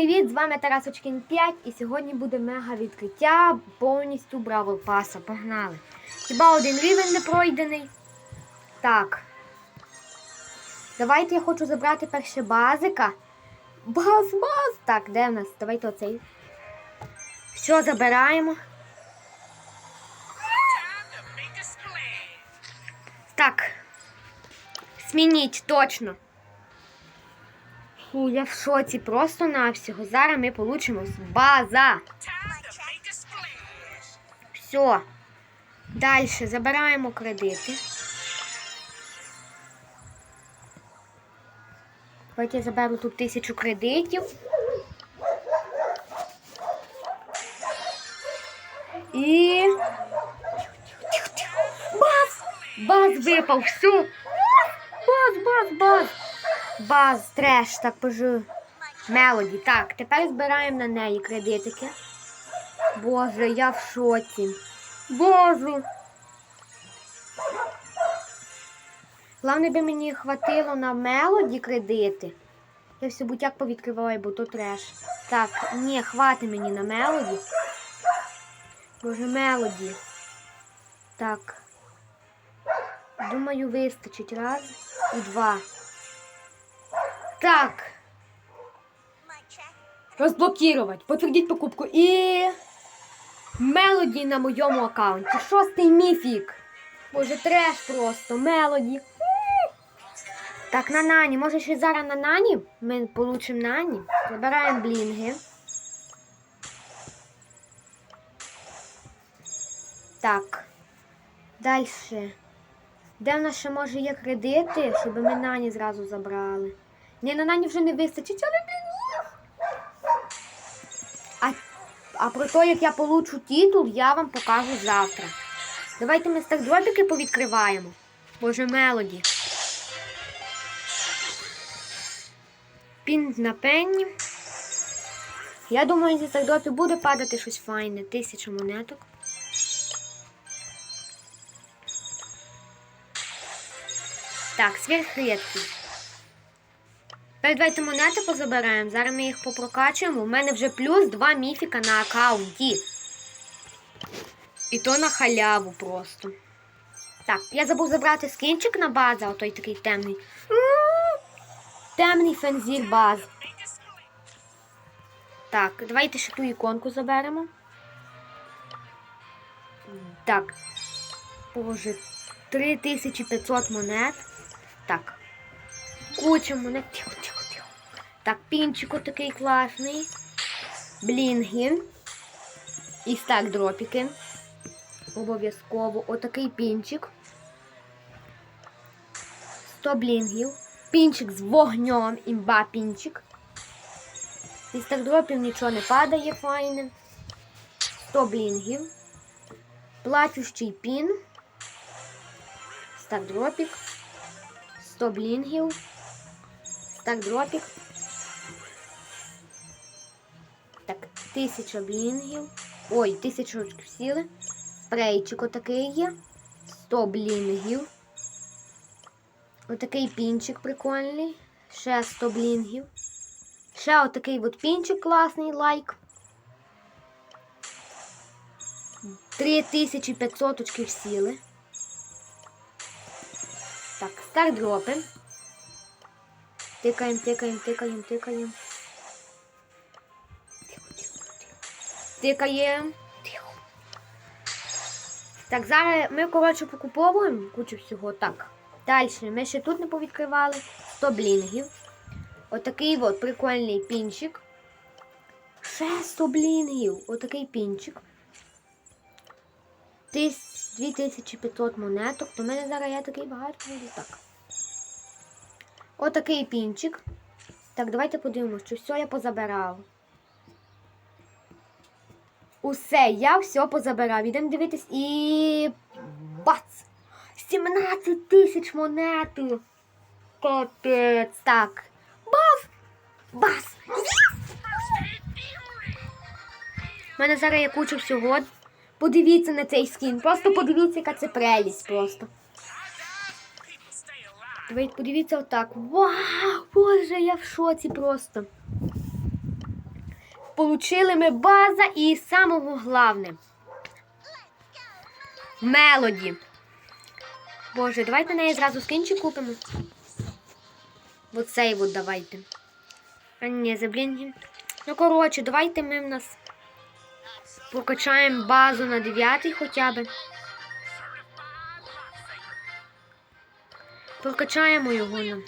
привіт! З вами Тарасочкін 5 і сьогодні буде мега відкриття повністю Бравл Паса. Погнали! Хіба один рівень не пройдений? Так. Давайте я хочу забрати перше базика. Баз, баз! Так, де в нас? Давайте оцей. Все, забираємо. Так. Змініть, точно. Фу, я в шоці просто навсього. Зараз ми получимо з база. Все. Далі забираємо кредити. Давайте я заберу тут тисячу кредитів. І. Баз! Баз випав, все. Баз, баз, баз. Баз, треш, так пожу. Мелоді. Так, тепер збираємо на неї кредитики. Боже, я в шоці. Боже. Головне би мені хватило на мелоді кредити. Я все будь-як повідкриваю, бо то треш. Так, ні, хватить мені на мелоді. Боже, мелоді. Так. Думаю, вистачить раз і два. Так. Розблокувати. Потвердіть покупку. І. Мелоді на моєму аккаунті. Шостий міфік. Боже, треш просто. Мелоді. Так, на нані. Може ще зараз на нані? Ми получимо нані. Забираємо блінги. Так. Далі. Де в нас ще може є кредити, щоб ми нані зразу забрали? Ні, на нані вже не вистачить, але блін. А, а про те, як я получу титул, я вам покажу завтра. Давайте ми стардропики повідкриваємо. Боже, мелоді. Пін на пенні. Я думаю, зі стардропів буде падати щось файне. Тисяча монеток. Так, сверхрідкий. Тепер давайте монети позабираємо. Зараз ми їх попрокачуємо. У мене вже плюс 2 міфіка на аккаунті. І то на халяву просто. Так, я забув забрати скінчик на базу, а той такий темний. Темний фензір баз. Так, давайте ще ту іконку заберемо. Так. Боже, 3500 монет. Так. Куча монет. Тихо, тихо, тихо. Так, пінчик такий класний. Блінги. І стак дропіки. Обов'язково. Отакий пінчик. 100 блінгів. Пінчик з вогнем. Імба пінчик. Із стак дропів нічого не падає файне. 100 блінгів. Плачущий пін. Стак дропік. 100 блінгів. Стак дропік. Так, 1000 блінгів. Ой, 1000 очків сіли. Спрейчик отакий є. 100 блінгів. Отакий пінчик прикольний. Ще 100 блінгів. Ще отакий от пінчик класний лайк. 3500 очків сіли. Так, стардропи. Тикаємо. Тихо, тихо, тихо. Тикаємо. Так, зараз ми, коротше, покуповуємо кучу всього. Так. Далі ми ще тут не повідкривали. 100 блінгів. Отакий от прикольний пінчик. Ще 100 блінгів. Отакий пінчик. 2500 монеток. То мене зараз я такий багато. Так. Отакий пінчик. Так, давайте подивимося, що все я позабирав. Усе, я все позабирав. Ідемо дивитись і. Бац! 17 тисяч монети. Капець. Так. Бац! Бац! У мене зараз є куча всього. Подивіться на цей скін. Просто подивіться, яка це прелість просто. Давайте подивіться отак. Вау! Боже, я в шоці просто. получили ми база і самого головне. Мелоді. Боже, давайте неї зразу скінчик купимо. Оцей от давайте. А ні, заблінгю. Ну, коротше, давайте ми в нас прокачаємо базу на 9 хоча б. Прокачаємо його нам.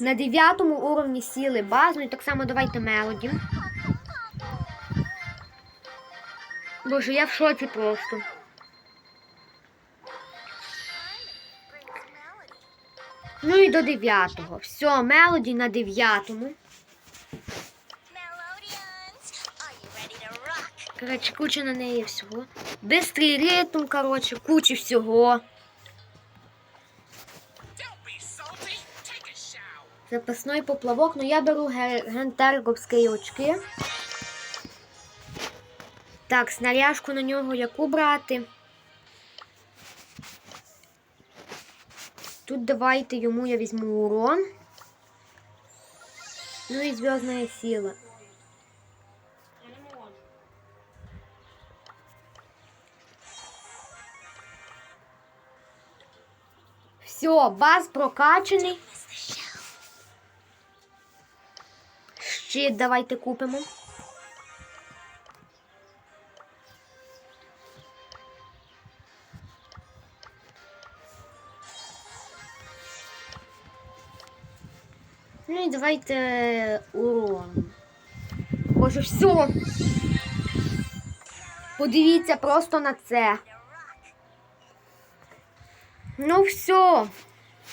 На 9 уровні сіли базу, і так само давайте мелоді. Боже, я в шоці просто. Ну і до 9. Все, мелоді на 9. Коротше, куча на неї всього. Бистрий ритм, коротше, куча всього. Запасний поплавок, ну я беру ге- гентерговські очки. Так, снаряжку на нього яку брати. Тут давайте йому я візьму урон. Ну і зв'язна сила. Все, баз прокачаний. Щит давайте купимо. Ну і давайте урон. Боже, все. Подивіться просто на це. Ну все.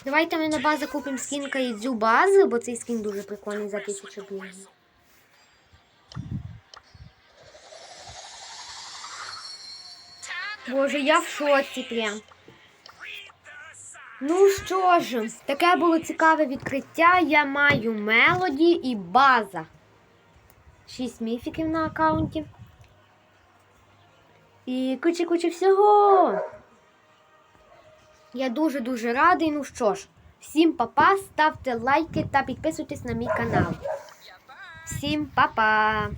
Давайте ми на базу купимо скін Кайдзю бази, бо цей скін дуже прикольний за 1000 блінів. Боже, я в шоці прям. Ну що ж, таке було цікаве відкриття. Я маю мелоді і база. Шість міфіків на аккаунті. І куча-куча всього. Я дуже-дуже радий. Ну що ж, всім па-па, ставте лайки та підписуйтесь на мій канал. Всім па-па!